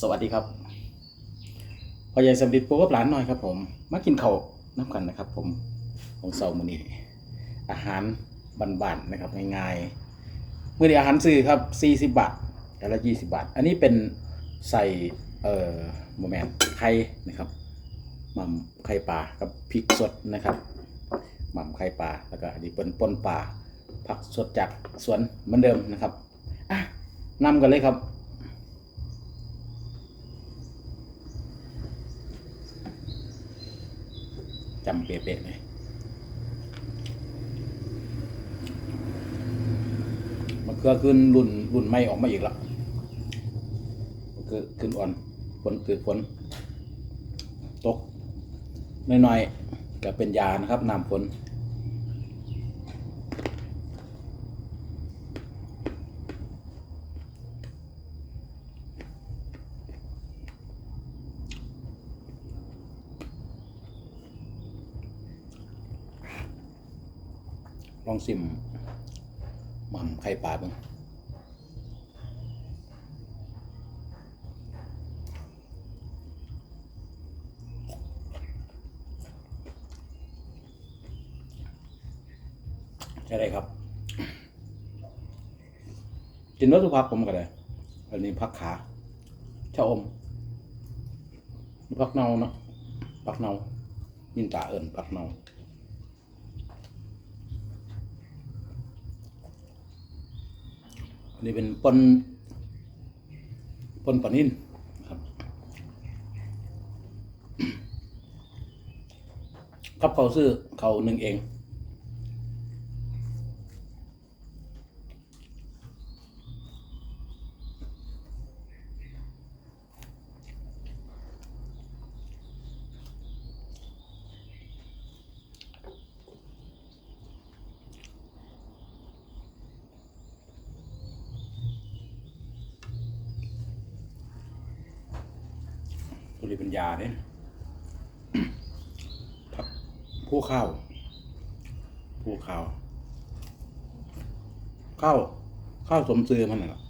สวัสดีครับพ่อใหญ่สำลิดปูกับหลานหน่อยครับผม มากินข้าวน้ำกันนะครับ ผมของเสาร์มื้อนี้อาหารบ้านๆนะครับง่ายๆมื้อนี้อาหารซื้อครับ 40 บาทแล้วละ20 บาท อันนี้เป็นใส่เอ่อโมแมนไข่นะครับหม่ำไข่ปลากับพริกสดนะครับหม่ำไข่ปลาแล้วก็อันนี้เป็นปนปลาผักสดจากสวนเหมือนเดิมนะครับอะนำกันเลยครับ จำเป๊ะๆเลยมันก็ขึ้นรุ่นรุ่นไม่ออกมาอีกแล้วมันก็ขึ้นอ่อนฝนคือฝนตกน้อยๆก็เป็นยานะครับน้ำฝน ลองซิมหม่ำไข่ปลาบ้างใช่ได้ครับกินรสทุกพักผมก็ได้อันนี้พักขาชะอมพักเนาเนาะพักเนายินตาเอิญพักเนา อันนี้เป็นปนปนปนินครับครับเขาซื้อเขาหนึ่งเอง ตัวนี้เป็นยาเนี่ย ผักผู้ข้าว ผู้ข้าว ข้าวข้าวสมซื้อมันน่ะ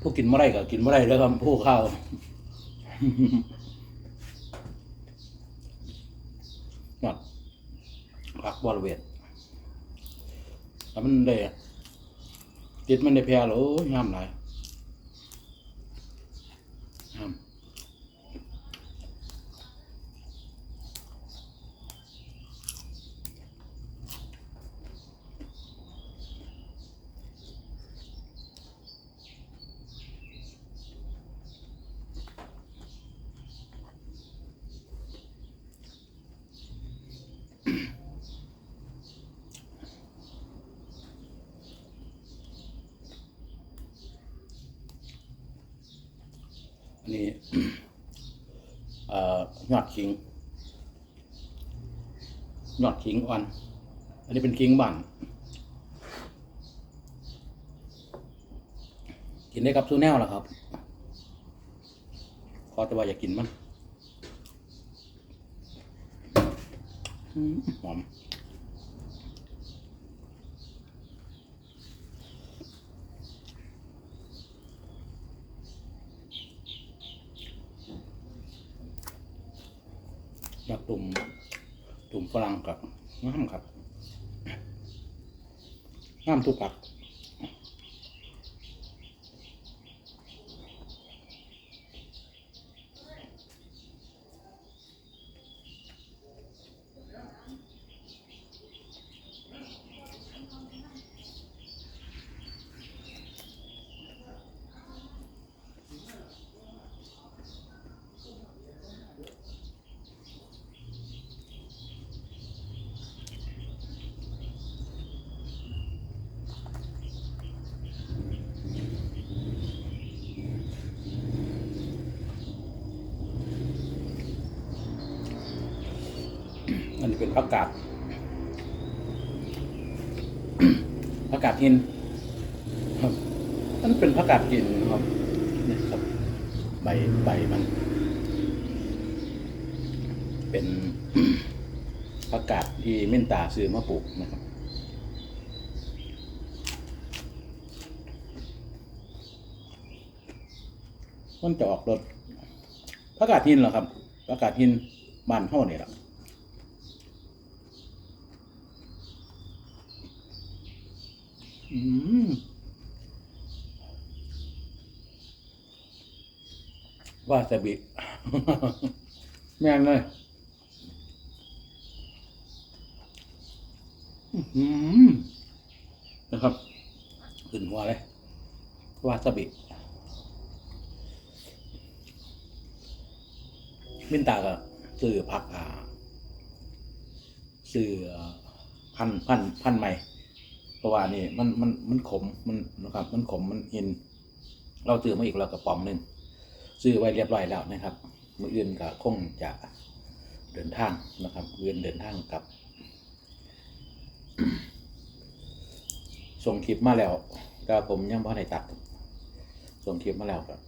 ผู้กินเมื่อไรก็กินเมื่อไรแล้วครับผู้ข้าวหมดผักบอลเวทแต่มันได้จิตมันได้แพ้แล้วโอ้ยงามหลาย นี้ยอดขิงยอดขิงอ่อน อันนี้เป็นขิงบ้านกินได้กับซูแนวแหละครับขอแต่ว่าอยากกินมันหอม อยากตุ่มตุ่มฝรั่งกับงามครับ งามทุกผักอันนี้เป็น ผักกาดผักกาดหินครับมันเป็นผักกาดหินครับนี่ครับ ใบใบมัน เป็นผักผักาดที่เม่นตาซื้อมาปลูกนะครับมันจะออกรสผักกาดหินเหรอครับผักกาดหินบ้านเฮานี่แหละ อืมวาซาบิ แม่งเลยนะครับขึ้นหัวเลยวาซาบิมินตาก็ซื้อผักอ่าซื้อพันพันพันใหม่ ราะว่านี่มันมันมันขมมันนะครับ มันขมมันเห็นเราซื้อมาอีกแล้วกระป๋อมหนึ่งซื้อไว้เรียบร้อยแล้วนะครับมืออื่นก็คงจะเดินทางนะครับเอื่นเดินทางกับส่งคลิปมาแล้วก็ผมยังบ่ได้ตัดส่งคลิปมาแล้วครับ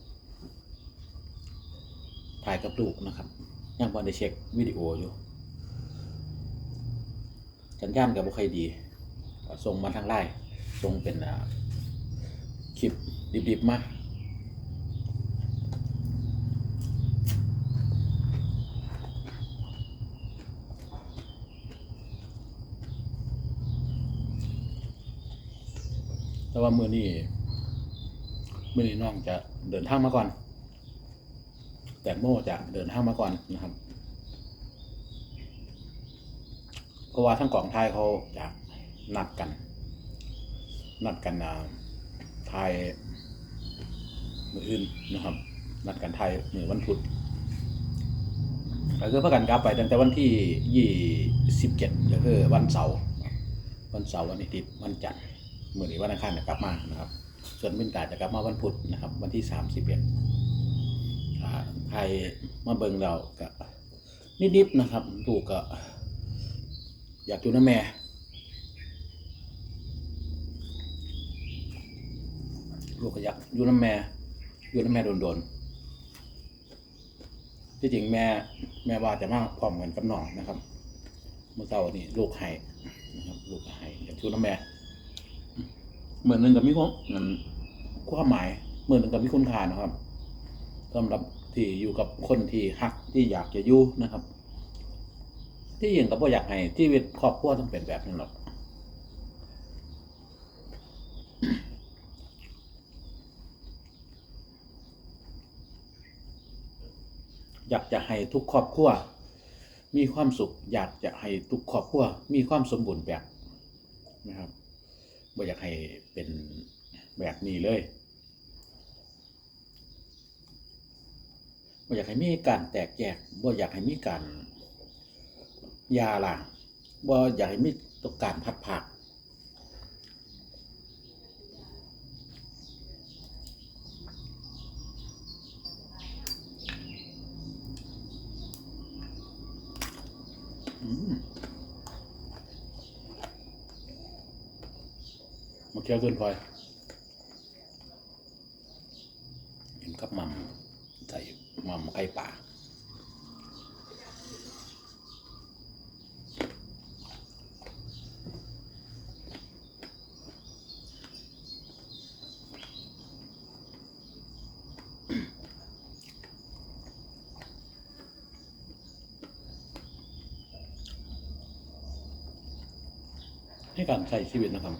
ถ่ายกับลูกนะครับ ยังบอได้เช็ควิดีโออยู่สัญญาณกับบุคคดี ส่งมาทางไลน์ส่งเป็นคลิปดิบๆมาแต่ว่ามือนี้มือนี้น้องจะเดินทางมาก่อน แตงโมจะเดินทางมาก่อนนะครับ เพราะว่าทั้งกล่องไทยเขาจะ นัดกัน นัดกันไทยมืออื่นนะครับ นัดกันไทยมือวันพุธก็คือพักกันกลับไปตั้งแต่วันที่ยี่สิบเจ็ดก็คือวันเสาร์วันเสาร์วันอาทิตย์วันจันทร์มือนี้วันอังคารจะกลับมานะครับ ส่วนมินกาจะกลับมาวันพุธนะครับ วันที่สามสิบเอ็ดใครมาเบิ่งเราก็นิดๆนะครับลูกก็อยากอยู่นะแม่ ลูกก็อยากอยู่นะแม่อยู่นะแม่โดนๆที่จริงแม่ แม่ว่าจะมาพร้อมกันกับน้องนะครับเมื่อเช้านี้ลูกให้นะครับลูกก็ให้อยากอยู่นะแม่เหมือนหนึ่งกับมีความเหมือนความหมายเหมือนหนึ่งกับมีคุณค่านะครับสำหรับที่อยู่กับคนที่ฮักที่อยากจะอยู่นะครับ ที่ยิงกับว่าอยากให้ชีวิตครอบครัวต้องเป็นแบบนั้นหรอก อยากจะให้ทุกครอบครัวมีความสุข อยากจะให้ทุกครอบครัวมีความสมบูรณ์แบบนะครับบ่อยากให้เป็นแบบนี้เลยบ่อยากให้มีการแตกแยกบ่อยากให้มีการยาล้างบ่อยากให้มีตกการพัดผาก เคี้ยวเกินพลอยเห็นกับมัมใส่มัมไก่ป่าให้การใช้ชีวิตนะครับ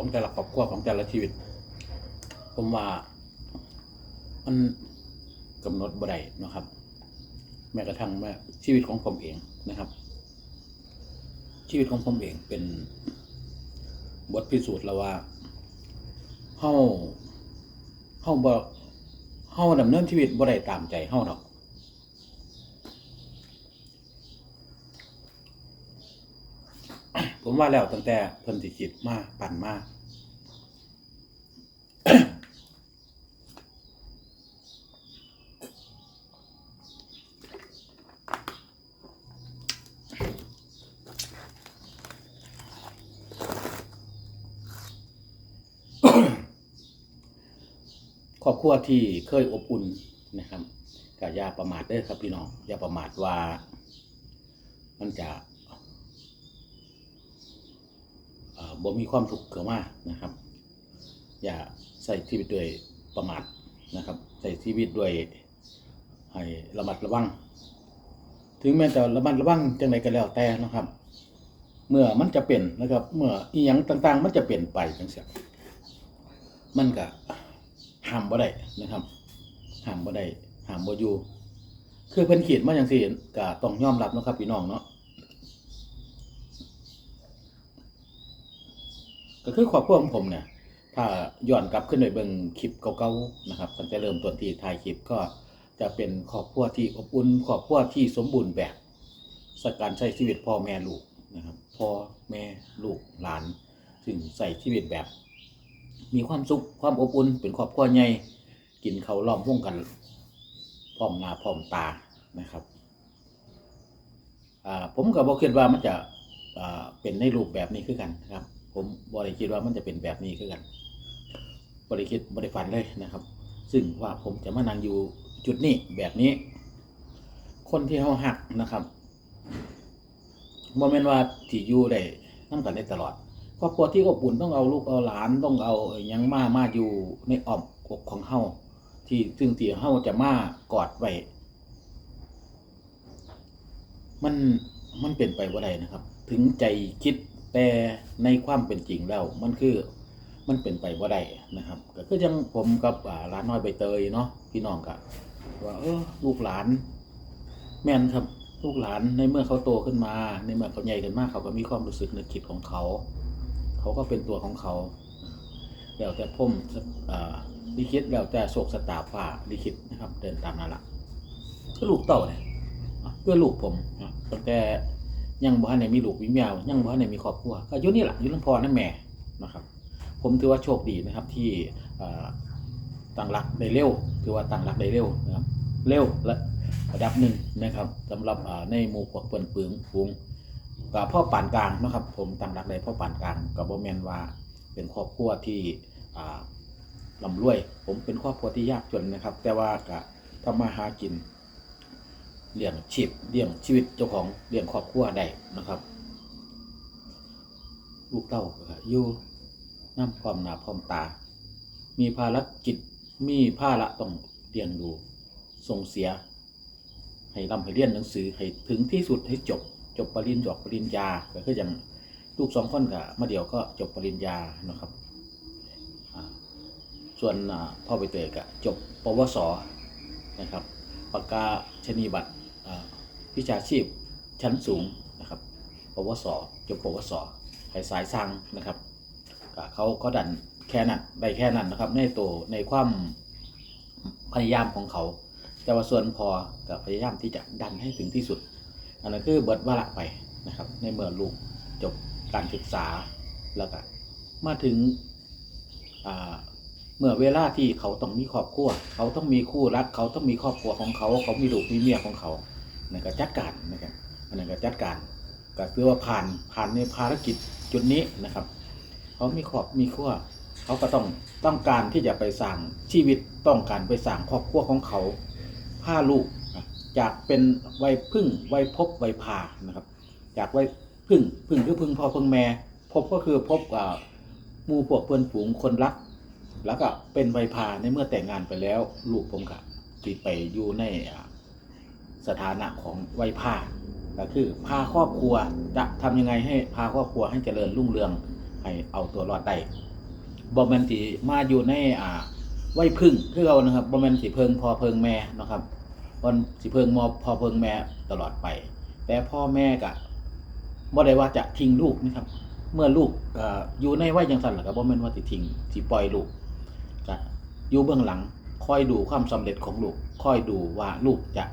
ของแต่ละครอบครัวของแต่ละชีวิต ผมว่ามันกำหนดบ่ได้นะครับ แม้กระทั่งแม้ชีวิตของผมเองนะครับ ชีวิตของผมเองเป็นบทพิสูจน์แล้วว่าเฮาเฮาบ่เฮาดำเนินชีวิตบ่ได้ตามใจเฮาดอก ผมว่าแล้วตั้งแต่เพิ่นสิคิดมาปั่นมาครอบครัวที่เคยอบอุ่นนะครับก็อย่าประมาทเด้อครับพี่น้องอย่าประมาทว่ามันจะเอ่อ บ่มีความถูกเกิดมานะครับ อย่าใส่ชีวิตด้วยประมาทนะครับ ใส่ชีวิตด้วยให้ระมัดระวัง ถึงแม้จะระมัดระวังจังไดก็แล้วแต่นะครับ เมื่อมันจะเป็นนะครับ เมื่ออีหยังต่าง ๆ มันจะเปลี่ยนไปจังซี่มันก็ห้ามบ่ได้นะครับห้ามบ่ได้ห้ามบ่อยู่คือเพิ่นขีดมาจังซี่ก็ต้องยอมรับนะครับพี่น้องเนาะ ก็คือครอบครัวของผมเนี่ย ถ้าย้อนกลับขึ้นไปเบิ่งคลิปเก่าๆนะครับตั้งแต่เริ่มต้นที่ถ่ายคลิปก็จะเป็นครอบครัวที่อบอุ่นครอบครัวที่สมบูรณ์แบบสักการใช้ชีวิตพ่อแม่ลูกนะครับพ่อแม่ลูกหลานซึ่งใส่ชีวิตแบบ มีความสุขความอบอุ่นเป็นครอบครัวใหญ่กินเขาล้อมวงกันพร้อมหน้าพร้อมตานะครับผมก็บบอกคิดว่ามันจะเป็นในรูปแบบนี้คือกันนะครับ ผมบริคิดว่ามันจะเป็นแบบนี้คือกันบริคิดบริฝันเลยนะครับ ซึ่งว่าผมจะมานั่งอยู่จุดนี้แบบนี้ คนที่เขาหักนะครับโมเมนต์ว่าที่อยู่ได้นั่งกันได้ตลอดครอบครัวที่อบอุ่นต้องเอาลูกเอาหลานต้องเอายังมามาอยู่ในอ้อมอกของเฮาที่ซึ่งที่เฮาจะมากอดไว้มันมันเป็นไปบ่าไดนะครับ ถึงใจคิด แต่ในความเป็นจริงแล้วมันคือมันเป็นไปบ่าได้นะครับ ก็คือจังผมกับอ่านน้อยใบเตยเนาะพี่น้องกะว่าเออลูกหลาน แม่นครับลูกหลานในเมื่อเขาโตขึ้นมา ในเมื่อเขาใหญ่ขึ้นมากเขาก็มีความรู้สึกนึกคิดของเขา เขาก็เป็นตัวของเขาแล้วแต่พุ่มลิขิตแล้วแต่โศกสตาฟ้าลิขิตนะครับ เดินตามนั่นแหละก็ลูกเต่าเนี่ยอะเพื่อลูกผมตั้งแต่ ยังบ่ทันได้มีลูกมีแมวยังบ่ทันได้มีครอบครัวก็อยู่นี่แหละอยู่ลำพอนั่นแม่นะครับ ผมถือว่าโชคดีนะครับที่ตั้งหลักได้เร็วถือว่าตั้งหลักได้เร็วนะครับเร็วและระดับหนึ่งนะครับสำหรับในหมู่พวกเปิ้นปึงปุงกับพ่อปานกลางนะครับ ผมตามหลักเลยพ่อปานกลางกับโบแมนว่าเป็นครอบครัวที่อ่าลำรวย ผมเป็นครอบครัวที่ยากจนนะครับ แต่ว่ากะทำมาหากิน เลี้ยงชีพเลี้ยงชีวิตเจ้าของเลี้ยงครอบครัวได้นะครับ ลูกเต้าอยู่น้ำพร้อมหนาพร้อมตา มีภารกิจมีภาระต้องเลี้ยงดูส่งเสีย ให้ร่ำให้เรียนหนังสือให้ถึงที่สุดให้จบจบปริญญาปริญญาก็คืออย่างลูกสองคนกับมาเดียวก็จบปริญญานะครับ ส่วนพ่อไปเตยก็จบปวสนะครับปากกาชนีบัตร วิชาชีพชั้นสูงนะครับ ปวสจบปวสไปสายสร้างนะครับก็เขาก็ดันแค่นั้นได้แค่นั้นนะครับ ในตัวในความพยายามของเขา แต่ว่าส่วนพอก็พยายามที่จะดันให้ถึงที่สุด อันนั้นคือเบิดวาระไปนะครับ ในเมื่อลูกจบการศึกษาแล้วก็มาถึงเมื่อเวลาที่เขาต้องมีครอบครัว เขาต้องมีคู่รัก เขาต้องมีครอบครัวของเขา เขามีลูกมีเมียของเขา นั่นก็จัดการนะครับอันนั้นก็จัดการก็คือว่าผ่านผ่านในภารกิจจุดนี้นะครับเขามีครอบมีครัวเขาก็ต้องต้องการที่จะไปสร้างชีวิตต้องการไปสร้างครอบครัวของเขาพาลูกจากเป็นวัยพึ่งวัยพบวัยพานะครับ จากวัยพึ่งพึ่งคือพึ่งพ่อพึ่งแม่พบก็คือพบอ่าหมู่พวกเพื่อนฝูงคนรัก แล้วก็เป็นวัยพาในเมื่อแต่งงานไปแล้ว ลูกผมก็ติดไปอยู่ในอ่า สถานะของวัยพาก็คือพาครอบครัวจะทำยังไงให้พาครอบครัวให้เจริญรุ่งเรืองให้เอาตัวรอดได้บอมแมนตีมาอยู่ในอ่าวัยพึ่งคือเรานะครับบอมแมนสีเพิงพอเพิงแม่นะครับบอนสีเพิงมอพอเพิงแม่ตลอดไป แต่พ่อแม่ก็บ่ได้ว่าจะทิ้งลูกนะครับ เมื่อลูกออยู่ในวัยยังสั่นหรอครับบ่แม่นว่าสิทิ้งสิปล่อยลูกก็อยู่เบื้องหลังคอยดูความสำเร็จของลูกคอยดูว่าลูกจะ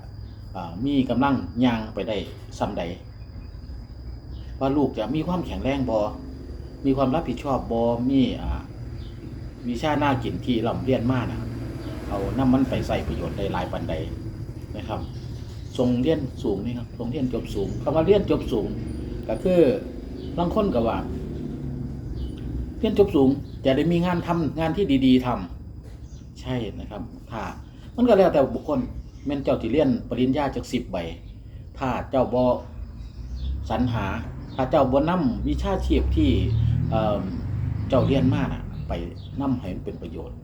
มีกำลังย่างไปได้ส่ำใด ว่าลูกจะมีความแข็งแรงบอมีความรับผิดชอบบอมีอวิชาหน้ากินที่เราเรียนมากนะเอาน้ำมันไปใส่ประโยชน์ได้หลายปันใดนะครับทรงเรียนสูงนี่ครับทรงเรียนจบสูงคำว่าเรียนจบสูง ก็คือบางคนก็ว่าเรียนจบสูงจะได้มีงานทำงานที่ดี ๆทำใช่นะครับถ้ามันก็แล้วแต่บุคคล แม่นเจ้าที่เรียนปริญญาจากสิบใบ ถ้าเจ้าบอสรรหา ถ้าเจ้าบ่นำวิชาชีพที่เอ่อเจ้าเรียนมาน่ะ ไปนำให้มันเป็นประโยชน์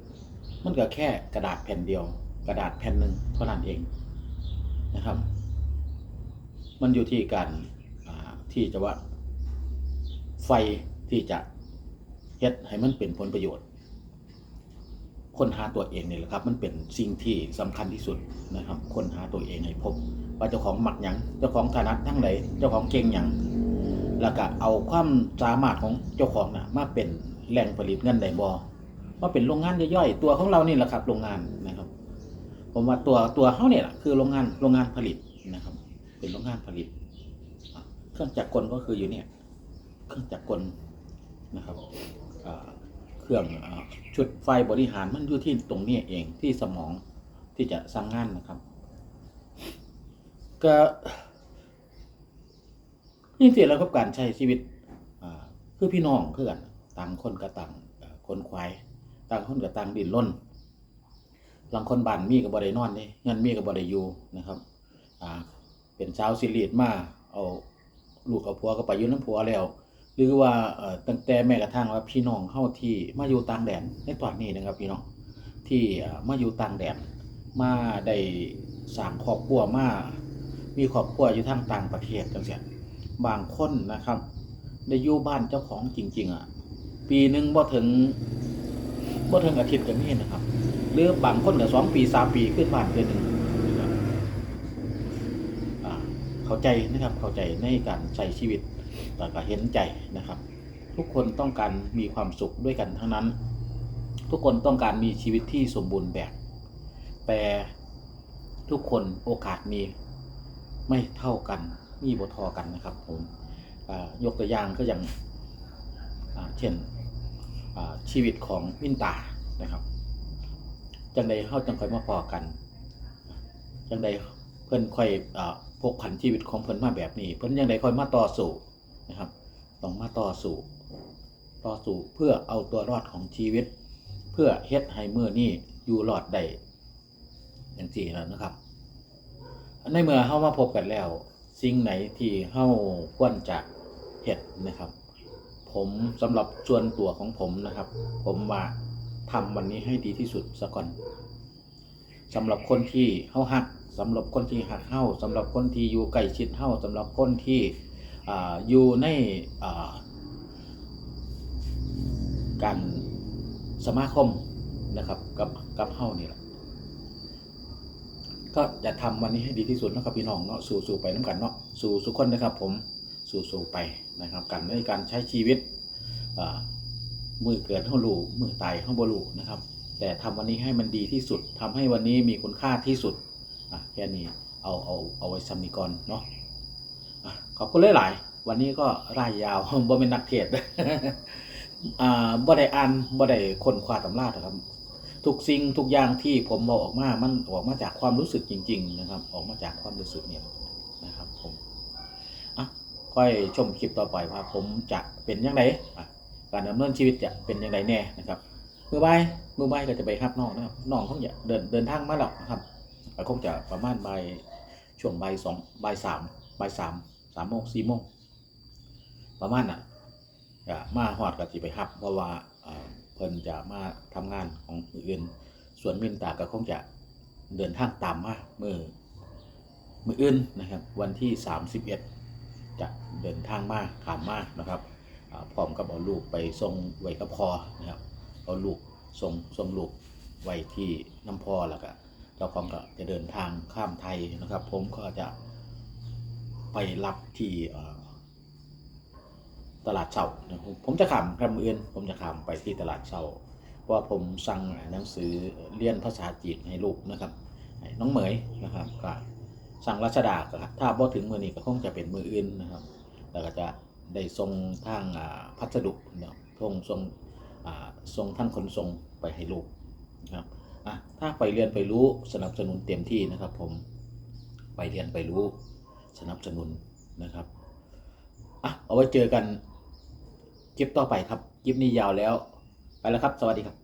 มันก็แค่กระดาษแผ่นเดียว กระดาษแผ่นหนึ่งเท่านั้นเองนะครับ มันอยู่ที่การที่จะว่าไฟที่จะเฮ็ดให้มันเป็นผลประโยชน์ ค้นหาตัวเองนี่แหละครับ มันเป็นสิ่งที่สำคัญที่สุดนะครับค้นหาตัวเองให้พบ ว่าเจ้าของหมักหยังเจ้าของถนัดทั้งไหนเจ้าของเก่งหยังแล้วก็เอาความสามารถของเจ้าของน่ะมาเป็นแหล่งผลิตเงินได้บ่มาเป็นโรงงานย่อยๆตัวของเรานี่แหละครับ โรงงานนะครับ ผมว่าตัวตัวเขาเนี่ยคือโรงงานโรงงานผลิตนะครับ เป็นโรงงานผลิต เครื่องจักรกลก็คืออยู่เนี่ย เครื่องจักรกลนะครับอ่า รื่องชุดไฟบริหารมันอยู่ที่ตรงนี้เองที่สมองที่จะสั่งงานนะครับ ก็นี่เสิแล้วกับการใช้ชีวิตคือพี่น้องคือนต่างคนก็ต่างคนควายต่างคนก็ต่างดิ้นรนบางคนบ้านมีก็บ่ได้นอนนี่เงินมีก็บ่ได้อยู่นะครับเป็นสาวสิริตมาเอาลูกเอาผัวก็ไปยู่น้ำผัวแล้ว หรือว่าตั้งแต่แม้กระทั่งว่าพี่น้องเฮาที่มาอยู่ต่างแดนในตอนนี้นะครับพี่น้องที่มาอยู่ต่างแดนมาได้สร้างครอบครัวมามีครอบครัวอยู่ทางต่างประเทศจังซี่บางคนนะครับ ได้อยู่บ้านเจ้าของจริง ๆ อะ ปีหนึงบ่ถึงบ่ถึงอาทิตย์ก็มีนะครับ หรือบางคนก็สองปีสามปีขึ้นบ้านเดือนหนึงนะครับอ่าเข้าใจนะครับเข้าใจในการใช้ชีวิต แต่ก็เห็นใจนะครับ ทุกคนต้องการมีความสุขด้วยกันทั้งนั้น ทุกคนต้องการมีชีวิตที่สมบูรณ์แบบ แต่ทุกคนโอกาสมีไม่เท่ากันมีบทอกันนะครับผมยกตัวอย่างก็อย่างเช่นชีวิตของวินตานะครับ จังใดเข้าจังค่อยมาพอกัน จังใดเพิ่อนค่อยอพกผันชีวิตของเพิ่อนมาแบบนี้ เพิ่อนยังใดค่อยมาต่อสู้ นะครับต้องมาต่อสู้ต่อสู้เพื่อเอาตัวรอดของชีวิต เพื่อเฮ็ดให้มือนี้อยู่รอดได้อย่างที่แล้วนะครับในเมื่อเฮามาพบกันแล้ว สิ่งไหนที่เฮาควรจะเฮ็ดนะครับ ผมสำหรับส่วนตัวของผมนะครับ ผมว่าทำวันนี้ให้ดีที่สุดซะก่อนสำหรับคนที่เฮาฮักสำหรับคนที่หักเฮาสำหรับคนที่อยู่ใกล้ชิดเฮาสำหรับคนที่ อยู่ในการสมาคมนะครับกับกับเฮานี่แหละก็จะทำวันนี้ให้ดีที่สุดนะครับพี่น้องเนาะสู่สู่ไปน้ำกันเนาะสู่สุขคนนะครับ ผมสู่สู่ไปนะครับกันในการใช้ชีวิตมือเกิดเฮารูมือตายเฮาบรูนะครับ แต่ทำวันนี้ให้มันดีที่สุดทำให้วันนี้มีคุณค่าที่สุดอะแค่นี้เอาเอาเอาไว้ซ้ำนีก่อนเนาะ ขอบคุณหลายๆวันนี้ก็ร่ายยาวบ่เป็นนักเทศน์อ่าบ่ได้อ่านบ่ได้ค้นคว้าตำราครับ ทุกสิ่งทุกอย่างที่ผมบอกออกมามันออกมาจากความรู้สึกจริง ๆ นะครับ ออกมาจากความรู้สึกเนี่ยนะครับ ผมอะค่อยชมคลิปต่อไปว่าผมจะเป็นยังไงการดำเนินชีวิตจะเป็นยังไงแน่นะครับมือใบมือใบก็จะไปรับน้องนะครับน้องเขาจะเดินเดินทางมาแล้วนะครับคงจะประมาณใบช่วงใบสองใบสามใบสาม สามโมงสี่โมงประมาณน่ะก็มาฮอดก็จะไปรับ เพราะว่าเพิ่นจะมาทำงานของอื่นส่วนมินตาก็คงจะเดินทางตามมามือมืออื่นนะครับ วันที่สามสิบเอ็ดจะเดินทางมาขามมานะครับพร้อมกับเอาลูกไปส่งไว้กับพอนะครับเอาลูกส่งส่งลูกไว้ที่น้ำพอแล้วก็เจ้าของก็จะเดินทางข้ามไทยนะครับ ผมก็จะ ไปรับที่ตลาดเช่านะครับผมจะขามครับมือนผมจะขามไปที่ตลาดเช่าเพราะว่าผมสั่งหนังสือเรียนภาษาจีนให้ลูกนะครับน้องเหมยนะครับก็สั่งรัชดาครับถ้าบ่ถึงมือนี้ก็คงจะเป็นมืออื่นนะครับ แล้วก็จะได้ส่งทางพัสดุเนาะทงส่งอ่าส่งท่านขนส่งไปให้ลูกนะครับอะถ้าไปเรียนไปรู้สนับสนุนเต็มที่นะครับ ผมไปเรียนไปรู้ สนับสนุนนะครับอะเอาไว้เจอกันคลิปต่อไปครับคลิปนี้ยาวแล้ว ไปแล้วครับ สวัสดีครับ